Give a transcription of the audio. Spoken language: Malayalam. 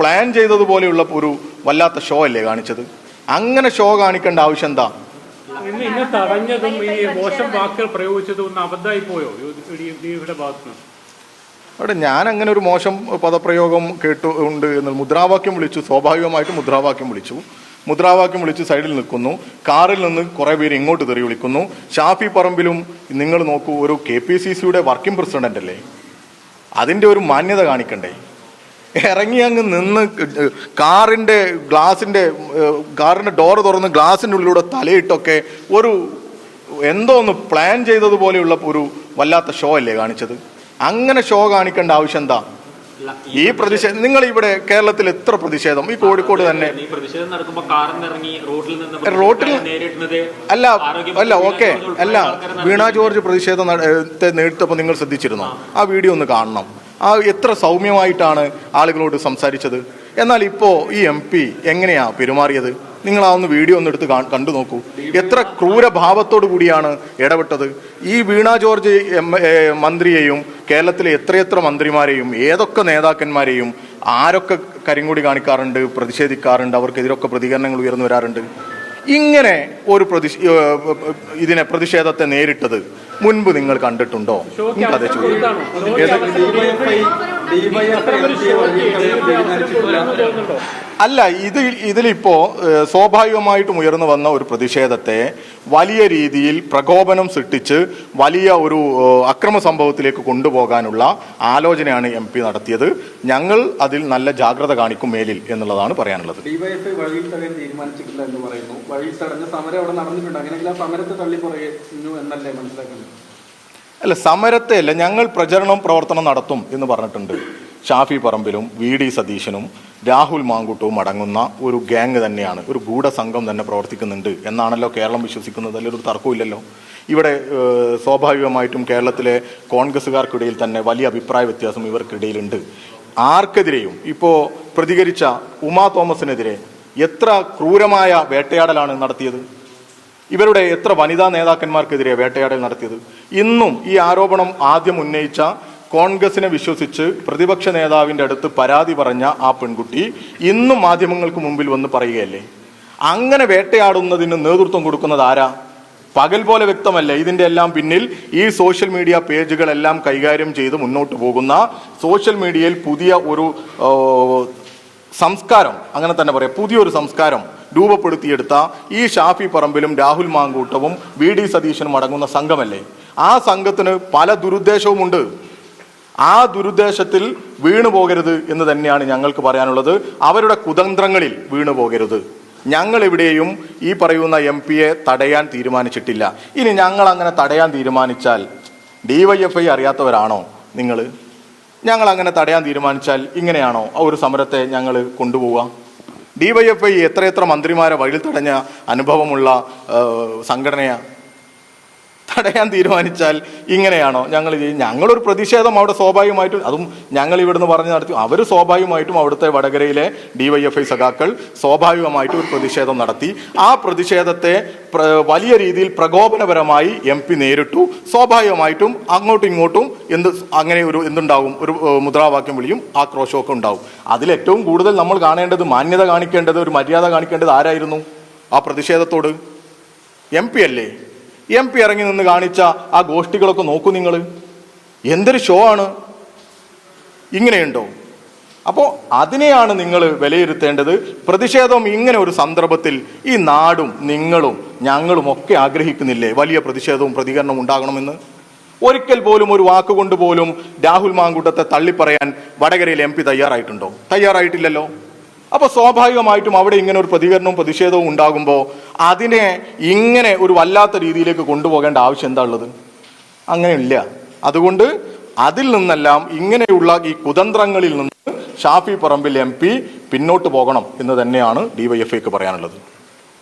പ്ലാൻ ചെയ്തതുപോലെയുള്ള ഒരു വല്ലാത്ത ഷോ അല്ലേ കാണിച്ചത്? അങ്ങനെ ഷോ കാണിക്കേണ്ട ആവശ്യം എന്താ? ഇന്ന് ഇന്ന് തടഞ്ഞതും ഈ മോശം വാക്കുകൾ പ്രയോഗിച്ചതും ഒന്ന് അബദ്ധമായി പോയോ? ഡിയുടെ ഭാഗത്ത് അവിടെ ഞാൻ അങ്ങനെ ഒരു മോശം പദപ്രയോഗം കേട്ടു ഉണ്ട് എന്ന് മുദ്രാവാക്യം വിളിച്ചു. സ്വാഭാവികമായിട്ട് മുദ്രാവാക്യം വിളിച്ചു. മുദ്രാവാക്യം വിളിച്ച് സൈഡിൽ നിൽക്കുന്നു. കാറിൽ നിന്ന് കുറെ പേര് ഇങ്ങോട്ട് തെറി വിളിക്കുന്നു. ഷാഫി പറമ്പിലും നിങ്ങൾ നോക്കൂ ഒരു കെ പി സി സിയുടെ വർക്കിംഗ് പ്രസിഡന്റ് അല്ലേ? അതിന്റെ ഒരു മാന്യത കാണിക്കണ്ടേ? ഇറങ്ങി അങ്ങ് നിന്ന് കാറിന്റെ ഗ്ലാസിന്റെ കാറിന്റെ കാറിന്റെ ഡോർ തുറന്ന് ഗ്ലാസിന്റെ ഉള്ളിലൂടെ തലയിട്ടൊക്കെ ഒരു എന്തോ ഒന്ന് പ്ലാൻ ചെയ്തതുപോലെയുള്ള ഒരു വല്ലാത്ത ഷോ അല്ലേ കാണിച്ചത്? അങ്ങനെ ഷോ കാണിക്കേണ്ട ആവശ്യം എന്താ? ഈ പ്രതിഷേധം നിങ്ങൾ ഇവിടെ കേരളത്തിൽ എത്ര പ്രതിഷേധം? ഈ കോഴിക്കോട് തന്നെ. റോട്ടിൽ അല്ല അല്ല ഓക്കെ. അല്ല വീണ ജോർജ് പ്രതിഷേധം നേരിട്ടപ്പോ നേരിട്ടപ്പോൾ നിങ്ങൾ ശ്രദ്ധിച്ചിരുന്നോ? ആ വീഡിയോ ഒന്ന് കാണണം. ആ എത്ര സൗമ്യമായിട്ടാണ് ആളുകളോട് സംസാരിച്ചത്? എന്നാൽ ഇപ്പോൾ ഈ എം പി എങ്ങനെയാ പെരുമാറിയത്? നിങ്ങൾ ആ ഒന്ന് വീഡിയോ ഒന്ന് എടുത്ത് കണ്ടു നോക്കൂ. എത്ര ക്രൂരഭാവത്തോടു കൂടിയാണ് ഇടപെട്ടത്? ഈ വീണ ജോർജ് മന്ത്രിയെയും കേരളത്തിലെ എത്രയെത്ര മന്ത്രിമാരെയും ഏതൊക്കെ നേതാക്കന്മാരെയും ആരൊക്കെ കരിങ്കൂടി കാണിക്കാറുണ്ട് പ്രതിഷേധിക്കാറുണ്ട് അവർക്കെതിരൊക്കെ പ്രതികരണങ്ങൾ ഉയർന്നു വരാറുണ്ട്? ഇങ്ങനെ ഒരു പ്രതി ഇതിനെ പ്രതിഷേധത്തെ നേരിട്ടത് മുൻപ് നിങ്ങൾ കണ്ടിട്ടുണ്ടോ? എനിക്കത് ചോദിക്കാം. അല്ല ഇത് ഇതിലിപ്പോ സ്വാഭാവികമായിട്ടും ഉയർന്നു വന്ന ഒരു പ്രതിഷേധത്തെ വലിയ രീതിയിൽ പ്രകോപനം സൃഷ്ടിച്ച് വലിയ ഒരു അക്രമ സംഭവത്തിലേക്ക് കൊണ്ടുപോകാനുള്ള ആലോചനയാണ് എം പി നടത്തിയത്. ഞങ്ങൾ അതിൽ നല്ല ജാഗ്രത കാണിക്കും മേലിൽ എന്നുള്ളതാണ് പറയാനുള്ളത്. ഡിവൈഎഫ്ഐ വഴിയിൽ തടയാൻ തീരുമാനിച്ചിട്ടില്ല എന്ന് പറയുന്നു. തടഞ്ഞ സമരം അവിടെ നടന്നിട്ടുണ്ട്. അങ്ങനെയെങ്കിൽ ആ സമരത്തെ തള്ളി പറയുന്നു എന്നല്ലേ മനസ്സിലാക്കുന്നത്? അല്ല സമരത്തെ അല്ല ഞങ്ങൾ പ്രചരണം പ്രവർത്തനം നടത്തും എന്ന് പറഞ്ഞിട്ടുണ്ട്. ഷാഫി പറമ്പിലും വി ഡി സതീശനും രാഹുൽ മാങ്കുട്ടവും അടങ്ങുന്ന ഒരു ഗ്യാങ് തന്നെയാണ്. ഒരു ഗൂഢസംഘം തന്നെ പ്രവർത്തിക്കുന്നുണ്ട് എന്നാണല്ലോ കേരളം വിശ്വസിക്കുന്നത്. അതിലൊരു തർക്കമില്ലല്ലോ ഇവിടെ സ്വാഭാവികമായിട്ടും കേരളത്തിലെ കോൺഗ്രസ്സുകാർക്കിടയിൽ തന്നെ വലിയ അഭിപ്രായ വ്യത്യാസം ഇവർക്കിടയിലുണ്ട്. ആർക്കെതിരെയും ഇപ്പോൾ പ്രതികരിച്ച ഉമാ തോമസിനെതിരെ എത്ര ക്രൂരമായ വേട്ടയാടലാണ് നടത്തിയത്? ഇവരുടെ എത്ര വനിതാ നേതാക്കന്മാർക്കെതിരെ വേട്ടയാടൽ നടത്തിയത്? ഇന്നും ഈ ആരോപണം ആദ്യം ഉന്നയിച്ച കോൺഗ്രസിനെ വിശ്വസിച്ച് പ്രതിപക്ഷ നേതാവിന്റെ അടുത്ത് പരാതി പറഞ്ഞ ആ പെൺകുട്ടി ഇന്നും മാധ്യമങ്ങൾക്ക് മുമ്പിൽ വന്ന് പറയുകയല്ലേ? അങ്ങനെ വേട്ടയാടുന്നതിന് നേതൃത്വം കൊടുക്കുന്നത് ആരാ? പകൽ പോലെ വ്യക്തമല്ല. ഇതിന്റെ എല്ലാം പിന്നിൽ ഈ സോഷ്യൽ മീഡിയ പേജുകളെല്ലാം കൈകാര്യം ചെയ്ത് മുന്നോട്ട് പോകുന്ന സോഷ്യൽ മീഡിയയിൽ പുതിയ ഒരു സംസ്കാരം അങ്ങനെ തന്നെ പറയാം പുതിയൊരു സംസ്കാരം രൂപപ്പെടുത്തിയെടുത്ത ഈ ഷാഫി പറമ്പിലും രാഹുൽ മാങ്കൂട്ടവും വി ഡി സതീശനും അടങ്ങുന്ന സംഘമല്ലേ? ആ സംഘത്തിന് പല ദുരുദ്ദേശവുമുണ്ട്. ആ ദുരുദ്ദേശത്തിൽ വീണു പോകരുത് എന്ന് തന്നെയാണ് ഞങ്ങൾക്ക് പറയാനുള്ളത്. അവരുടെ കുതന്ത്രങ്ങളിൽ വീണു പോകരുത്. ഞങ്ങൾ എവിടെയും ഈ പറയുന്ന എം പിയെ തടയാൻ തീരുമാനിച്ചിട്ടില്ല. ഇനി ഞങ്ങൾ അങ്ങനെ തടയാൻ തീരുമാനിച്ചാൽ ഡിവൈഎഫ്ഐ അറിയാത്തവരാണോ നിങ്ങൾ ഞങ്ങൾ അങ്ങനെ തടയാൻ തീരുമാനിച്ചാൽ ഇങ്ങനെയാണോ? ആ ഒരു സമരത്തെ ഞങ്ങൾ കൊണ്ടുപോവുക. ഡിവൈഎഫ്ഐ എത്രയെത്ര മന്ത്രിമാരെ വഴിയിൽ തടഞ്ഞ അനുഭവമുള്ള സംഘടനയാണ് സംഘടനയാ? തടയാൻ തീരുമാനിച്ചാൽ ഇങ്ങനെയാണോ? ഞങ്ങൾ ചെയ്യും ഞങ്ങളൊരു പ്രതിഷേധം അവിടെ സ്വാഭാവികമായിട്ടും അതും ഞങ്ങൾ ഇവിടുന്ന് പറഞ്ഞു നടത്തി. അവർ സ്വാഭാവികമായിട്ടും അവിടുത്തെ വടകരയിലെ ഡിവൈഎഫ്ഐ സഖാക്കൾ സ്വാഭാവികമായിട്ടും ഒരു പ്രതിഷേധം നടത്തി. ആ പ്രതിഷേധത്തെ വലിയ രീതിയിൽ പ്രകോപനപരമായി എം പി നേരിട്ടു. സ്വാഭാവികമായിട്ടും അങ്ങോട്ടും ഇങ്ങോട്ടും എന്ത് അങ്ങനെ ഒരു എന്തുണ്ടാവും? ഒരു മുദ്രാവാക്യം വിളിയും ആക്രോശമൊക്കെ ഉണ്ടാവും. അതിൽ ഏറ്റവും കൂടുതൽ നമ്മൾ കാണേണ്ടത് മാന്യത കാണിക്കേണ്ടത് ഒരു മര്യാദ കാണിക്കേണ്ടത് ആരായിരുന്നു ആ പ്രതിഷേധത്തോട്? എം പി അല്ലേ? എം പി ഇറങ്ങി നിന്ന് കാണിച്ച ആ ഗോഷ്ഠികളൊക്കെ നോക്കൂ നിങ്ങൾ എന്തൊരു ഷോ ആണ്. ഇങ്ങനെയുണ്ടോ? അപ്പോൾ അതിനെയാണ് നിങ്ങൾ വിലയിരുത്തേണ്ടത്. പ്രതിഷേധം ഇങ്ങനെ ഒരു സന്ദർഭത്തിൽ ഈ നാടും നിങ്ങളും ഞങ്ങളും ഒക്കെ ആഗ്രഹിക്കുന്നില്ലേ? വലിയ പ്രതിഷേധവും പ്രതികരണവും ഉണ്ടാകണമെന്ന്. ഒരിക്കൽ പോലും ഒരു വാക്കുകൊണ്ട് പോലും രാഹുൽ മാങ്കൂട്ടത്തെ തള്ളിപ്പറയാൻ വടകരയിൽ എം പി തയ്യാറായിട്ടുണ്ടോ? തയ്യാറായിട്ടില്ലല്ലോ. അപ്പൊ സ്വാഭാവികമായിട്ടും അവിടെ ഇങ്ങനെ ഒരു പ്രതികരണവും പ്രതിഷേധവും ഉണ്ടാകുമ്പോൾ അതിനെ ഇങ്ങനെ ഒരു വല്ലാത്ത രീതിയിലേക്ക് കൊണ്ടുപോകേണ്ട ആവശ്യം എന്താ ഉള്ളത്? അങ്ങനെയില്ല. അതുകൊണ്ട് അതിൽ നിന്നെല്ലാം ഇങ്ങനെയുള്ള ഈ കുതന്ത്രങ്ങളിൽ നിന്ന് ഷാഫി പറമ്പിൽ എം പിന്നോട്ട് പോകണം എന്ന് തന്നെയാണ് ഡിവൈഎഫ്ഐക്ക് പറയാനുള്ളത്.